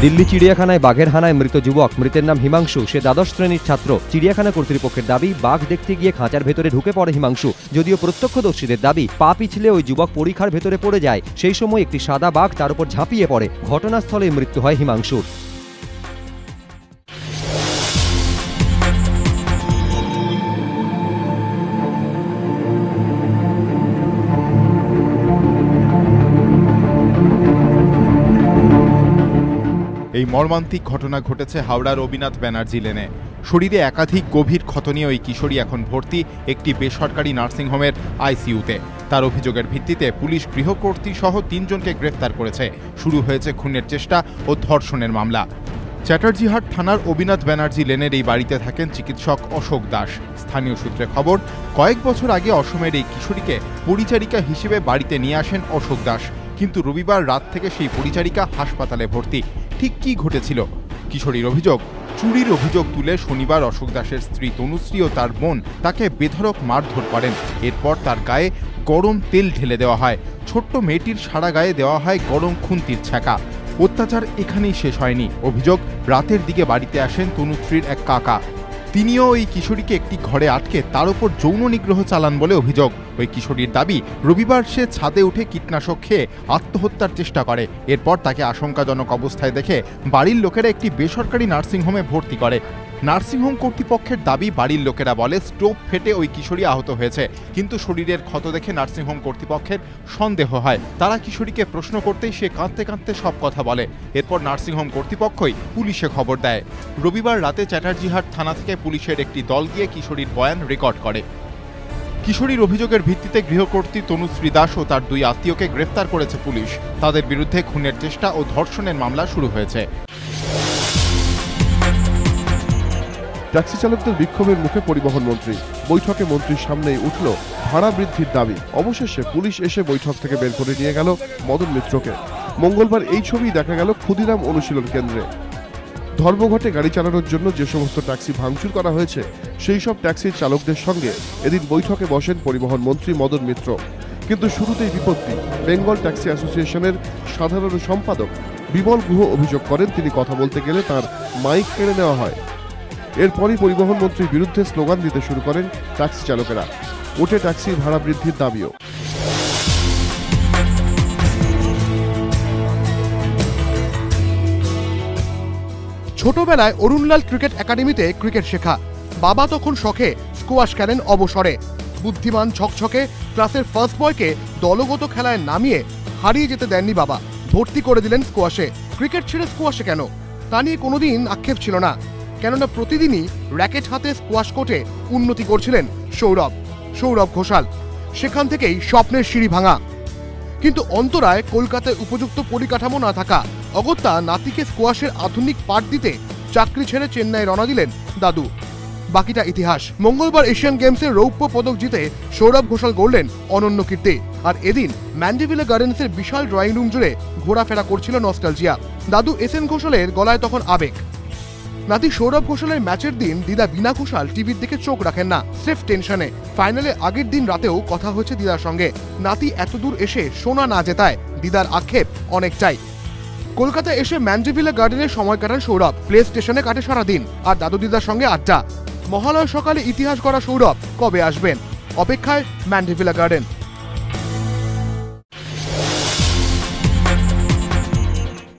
দিল্লি চিড়িয়াখানায় বাঘের হানায় মৃত যুবক। মৃতের নাম হিমাংশু। সে দ্বাদশ শ্রেণির ছাত্র। চিড়িয়াখানা কর্তৃপক্ষের দাবি, বাঘ দেখতে গিয়ে খাঁচার ভেতরে ঢুকে পড়ে হিমাংশু। যদিও প্রত্যক্ষদর্শীদের দাবি, পা পিছলে ওই যুবক পরীক্ষার ভেতরে পড়ে যায়। সেই সময় একটি সাদা বাঘ তার উপর ঝাঁপিয়ে পড়ে। ঘটনাস্থলে মৃত্যু হয় হিমাংশুর। এই মর্মান্তিক ঘটনা ঘটেছে হাওড়ার রবীনাথ ব্যানার্জি লেনে। শরীরে একাধিক গভীর ক্ষত নিয়ে ওই কিশোরী এখন ভর্তি একটি বেসরকারি নার্সিংহোমের আইসিইউতে। তার অভিযোগের ভিত্তিতে পুলিশ গৃহকর্ত্রী সহ তিনজনকে গ্রেফতার করেছে। শুরু হয়েছে খুনের চেষ্টা ও ধর্ষণের মামলা। চ্যাটার্জিহাট থানার অবিনাথ ব্যানার্জি লেনের এই বাড়িতে থাকেন চিকিৎসক অশোক দাস। স্থানীয় সূত্রে খবর, কয়েক বছর আগে অসমের এই কিশোরীকে পরিচারিকা হিসেবে বাড়িতে নিয়ে আসেন অশোক দাস। কিন্তু রবিবার রাত থেকে সেই পরিচারিকা হাসপাতালে ভর্তি। ঠিক কি ঘটেছিল? কিশোরীর অভিযোগ, চুরির অভিযোগ তুলে শনিবার অশোক দাসের স্ত্রী তনুশ্রী ও তার বোন তাকে বেধরক মারধর করেন। এরপর তার গায়ে গরম তেল ঢেলে দেওয়া হয়। ছোট্ট মেয়েটির সারা গায়ে দেওয়া হয় গরম খুন্তির ছ্যাঁকা। অত্যাচার এখানেই শেষ হয়নি। অভিযোগ, রাতের দিকে বাড়িতে আসেন তনুশ্রীর এক কাকা। তিনিও ওই কিশোরীকে একটি ঘরে আটকে তার উপর যৌন নিগ্রহ চালান বলে অভিযোগ। ওই কিশোরীর দাবি, রবিবার সে ছাদে উঠে কীটনাশক খেয়ে আত্মহত্যার চেষ্টা করে। এরপর তাকে আশঙ্কাজনক অবস্থায় দেখে বাড়ির লোকেরা একটি বেসরকারি নার্সিংহোমে ভর্তি করে। নার্সিংহোম কর্তৃপক্ষের দাবি, বাড়ির লোকেরা বলে, স্টোভ ফেটে ওই কিশোরী আহত হয়েছে। কিন্তু শরীরের ক্ষত দেখে নার্সিংহোম কর্তৃপক্ষের সন্দেহ হয়। তারা কিশোরীকে প্রশ্ন করতেই সে কাঁদতে কাঁদতে সব কথা বলে। এরপর নার্সিংহোম কর্তৃপক্ষই পুলিশে খবর দেয়। রবিবার রাতে চ্যাটার্জিহাট থানা থেকে পুলিশের একটি দল গিয়ে কিশোরীর বয়ান রেকর্ড করে। কিশোরীর অভিযোগের ভিত্তিতে গৃহকর্ত্রী তনুশ্রী দাস ও তার দুই আত্মীয়কে গ্রেফতার করেছে পুলিশ। তাদের বিরুদ্ধে খুনের চেষ্টা ও ধর্ষণের মামলা শুরু হয়েছে। ট্যাক্সি চালকদের বিক্ষোভের মুখে পরিবহন মন্ত্রী। বৈঠকে মন্ত্রীর সামনেই উঠল ভাড়া বৃদ্ধির দাবি। অবশেষে পুলিশ এসে বৈঠক থেকে বের করে নিয়ে গেল মদন মিত্রকে। মঙ্গলবার এই ছবি দেখা গেল ক্ষুদিরাম অনুশীলন কেন্দ্রে। ধর্মঘটে গাড়ি চালানোর জন্য যে সমস্ত ট্যাক্সি ভাঙচুর করা হয়েছে, সেই সব ট্যাক্সির চালকদের সঙ্গে এদিন বৈঠকে বসেন পরিবহন মন্ত্রী মদন মিত্র। কিন্তু শুরুতেই বিপত্তি। বেঙ্গল ট্যাক্সি অ্যাসোসিয়েশনের সাধারণ সম্পাদক বিমল গুহ অভিযোগ করেন, তিনি কথা বলতে গেলে তার মাইক কেড়ে নেওয়া হয়। এরপরই পরিবহন মন্ত্রীর বিরুদ্ধে স্লোগান দিতে শুরু করেন ট্যাক্সি চালকেরা। ওঠে ট্যাক্সির ভাড়া বৃদ্ধির দাবিও। ছোটবেলায় অরুণলাল ক্রিকেট একাডেমিতে ক্রিকেট শেখা। বাবা তখন শখে স্কোয়াশ খেলেন অবসরে। বুদ্ধিমান ছকছকে ক্লাসের ফার্স্ট বয়কে দলগত খেলায় নামিয়ে হারিয়ে যেতে দেননি বাবা। ভর্তি করে দিলেন স্কোয়াশে। ক্রিকেট ছেড়ে স্কোয়াশে কেন? তা নিয়ে কোনোদিন আক্ষেপ ছিল না। কেননা প্রতিদিনই র্যাকেট হাতে স্কোয়াশ কোর্টে উন্নতি করছিলেন সৌরভ সৌরভ ঘোষাল। সেখান থেকেই স্বপ্নের সিঁড়ি ভাঙা। কিন্তু অন্তরায় কলকাতায় উপযুক্ত পরিকাঠামো না থাকা অগত্যা নাতিকে স্কোয়াশের আধুনিক পাঠ দিতে চাকরি ছেড়ে চেন্নাই রওনা দিলেন দাদু। বাকিটা ইতিহাস। মঙ্গলবার এশিয়ান গেমসে রৌপ্য পদক জিতে সৌরভ ঘোষাল গড়লেন অনন্য কীর্তি। আর এদিন ম্যান্ডিভিলা গার্ডেন্সের বিশাল ড্রয়িং রুম জুড়ে ঘোরাফেরা করছিল নস্টালজিয়া দাদু এস এন ঘোষালের গলায় তখন আবেগ। নাতি সৌরভ ঘোষালের ম্যাচের দিন দিদা বিনা ঘোষাল টিভির দিকে চোখ রাখেন না, স্রেফ টেনশনে। ফাইনালে আগের দিন রাতেও কথা হয়েছে দিদার সঙ্গে। নাতি এত দূর এসে সোনা না জেতায়, দিদার আক্ষেপ অনেকটাই কলকাতায় এসে ম্যান্ড্রিভিলা গার্ডেনে সময় কাটান সৌরভ, প্লে স্টেশনে কাটে সারা দিন, আর দাদু দিদার সঙ্গে আড্ডা। মহালয় সকালে ইতিহাস করা সৌরভ কবে আসবেন? অপেক্ষায় ম্যান্ড্রিভিলা গার্ডেন।